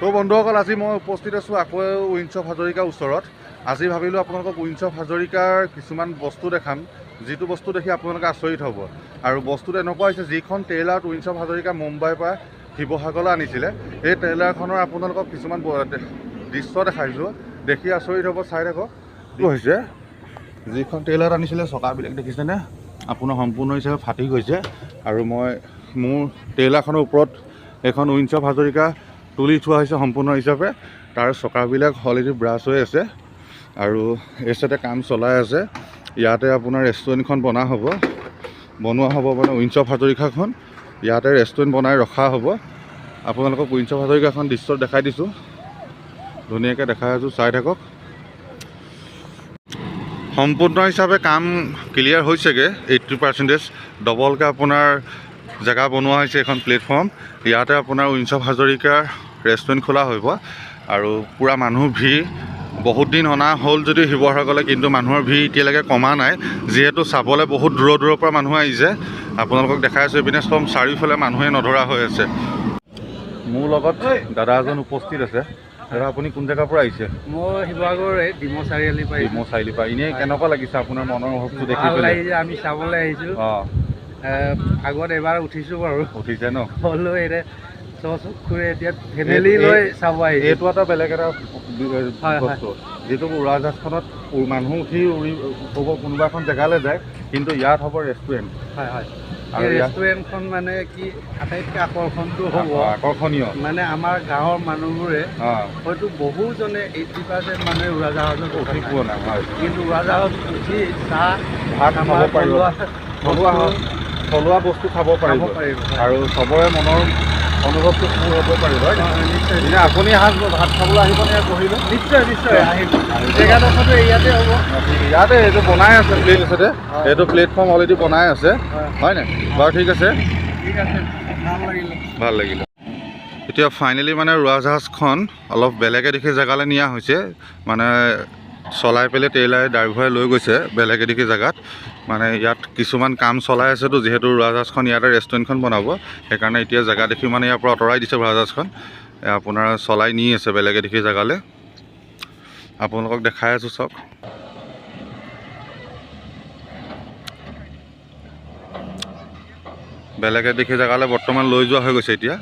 তো বন্ধুসকল আজি মই উপস্থিত আছোঁ আকৌ উইন্স অফ হাজৰিকাৰ ওচৰত। আজি ভাবিলোঁ আপোনালোকক উইন্স অফ হাজৰিকাৰ কিছুমান বস্তু দেখাম যিটো বস্তু দেখি আপোনালোকে আচৰিত হ'ব। আৰু বস্তুটো এনেকুৱা হৈছে যিখন ট্ৰেইলাৰত উইন্স অফ হাজৰিকা মুম্বাইৰ পৰা শিৱসাগৰলৈ আনিছিলে সেই ট্ৰেইলাৰখনৰ আপোনালোকক কিছুমান দৃশ্য দেখাইছোঁ। দেখি আচৰিত হ'ব চাই থাকক। হৈছে? যিখন ট্ৰেইলাৰত আনিছিলে চকাবিলাক দেখিছেনে? আপোনাৰ সম্পূৰ্ণ হিচাপে ফাটি গৈছে। আৰু মই মোৰ ট্ৰেইলাৰখনৰ ওপৰত এখন উইন্স অফ হাজৰিকা তুলি থোৱা হৈছে সম্পূৰ্ণ হিচাপে। তাৰ চকাবিলাক অলৰেডি ব্ৰাছ হৈ আছে আৰু এই চাইডে কাম চলাই আছে। ইয়াতে আপোনাৰ ৰেষ্টুৰেণ্টখন বনা হ'ব। বনোৱা হ'ব মানে উইন্স অফ হাজৰিকাখন। ইয়াতে ৰেষ্টুৰেণ্ট বনাই ৰখা হ'ব। আপোনালোকক উইন্স অফ হাজৰিকাখন দৃশ্য দেখাই দিছোঁ। ধুনীয়াকৈ দেখাই আছোঁ চাই থাকক। সম্পূৰ্ণ হিচাপে কাম ক্লিয়াৰ হৈছেগৈ। এইট্টি পাৰ্চেণ্টেজ ডবলকৈ আপোনাৰ জেগা বনোৱা হৈছে এখন প্লেটফৰ্ম ইয়াতে আপোনাৰ উইন্স অফ হাজৰিকাৰ ৰেষ্টুৰেণ্ট খোলা হ'ব আৰু পূৰা মানুহ ভিৰ। বহুত দিন অনা হ'ল যদি শিৱসাগৰলৈ কিন্তু মানুহৰ ভিৰ এতিয়ালৈকে কমা নাই। যিহেতু চাবলৈ বহুত দূৰৰ দূৰৰ পৰা মানুহ আহিছে। আপোনালোকক দেখাই আছোঁ এইপিনে চব চাৰিওফালে মানুহে নধৰা হৈ আছে। মোৰ লগত দাদা এজন উপস্থিত আছে। দাদা আপুনি কোন জেগাৰ পৰা আহিছে? মই শিৱসাগৰৰে ডিমৌ চাৰিআলিৰ পৰা মই চাৰিআলি পৰা। এনেই কেনেকুৱা লাগিছে আপোনাৰ মনৰ ভাৱটো দেখি লাগিছে আমি চাবলৈ আহিছোঁ। অঁ। আগত এবাৰ উঠিছোঁ বাৰু। উঠিছে ন? হ'লেও এতিয়া চচুখুৰে এতিয়া ফেমিলি লৈ চাব আহিছোঁ এইটো এটা বেলেগ এটা বস্তু। যিটো উৰাজাহাজখনত মানুহ উঠি উৰি ক'ব কোনোবা এখন জেগালৈ যায় কিন্তু ইয়াত হ'ব ৰেষ্টুৰেণ্ট হয় হয়। এই ৰেষ্টুৰেণ্টখন মানে কি আটাইতকৈ আকৰ্ষণটো হ'ব। আকৰ্ষণীয়। মানে আমাৰ গাঁৱৰ মানুহবোৰে হয়তো বহুজনে এইট্টি পাৰ্চেণ্ট মানুহে উৰাজাহাজত উঠি পোৱা নাই কিন্তু উৰাজাহাজত উঠি চাহ ভাত খাব পাৰিব। থলুৱা বস্তু খাব পাৰিব। আৰু চবৰে মনৰ অনুভৱটো পূৰ হ'ব পাৰিব নিশ্চয় আপুনি সাজ ভাত খাবলৈ আহিবনে ইয়াত বহিলে? নিশ্চয় নিশ্চয় আহিম জেগাডোখৰটো ইয়াতে হ'ব। ইয়াতে এইটো বনাই আছে প্লেট আছে এইটো প্লেটফৰ্ম অলৰেডি বনাই আছে। হয়। নাই? বাৰু ঠিক আছে। ঠিক আছে ভাল লাগিলে। ভাল লাগিলে। এতিয়া ফাইনেলি মানে উৰাজাহাজখন অলপ বেলেগে দেখি জেগালৈ নিয়া হৈছে। মানে চলাই পেলাই ট্ৰেইলাৰে ড্ৰাইভাৰে লৈ গৈছে বেলেগ এদিশে জেগাত। মানে ইয়াত কিছুমান কাম চলাই আছেতো যিহেতু উৰাজাহাজখন ইয়াতে ৰেষ্টুৰেণ্টখন বনাব। সেইকাৰণে এতিয়া জেগা দেখি মানে ইয়াৰ পৰা আঁতৰাই দিছে উৰাজাহাজখন আপোনাৰ চলাই নি আছে বেলেগ এদিশে জেগালৈ। আপোনালোকক দেখাই আছোঁ চাওক বেলেগ এদিশে জেগালৈ বৰ্তমান লৈ যোৱা হৈ গৈছে এতিয়া।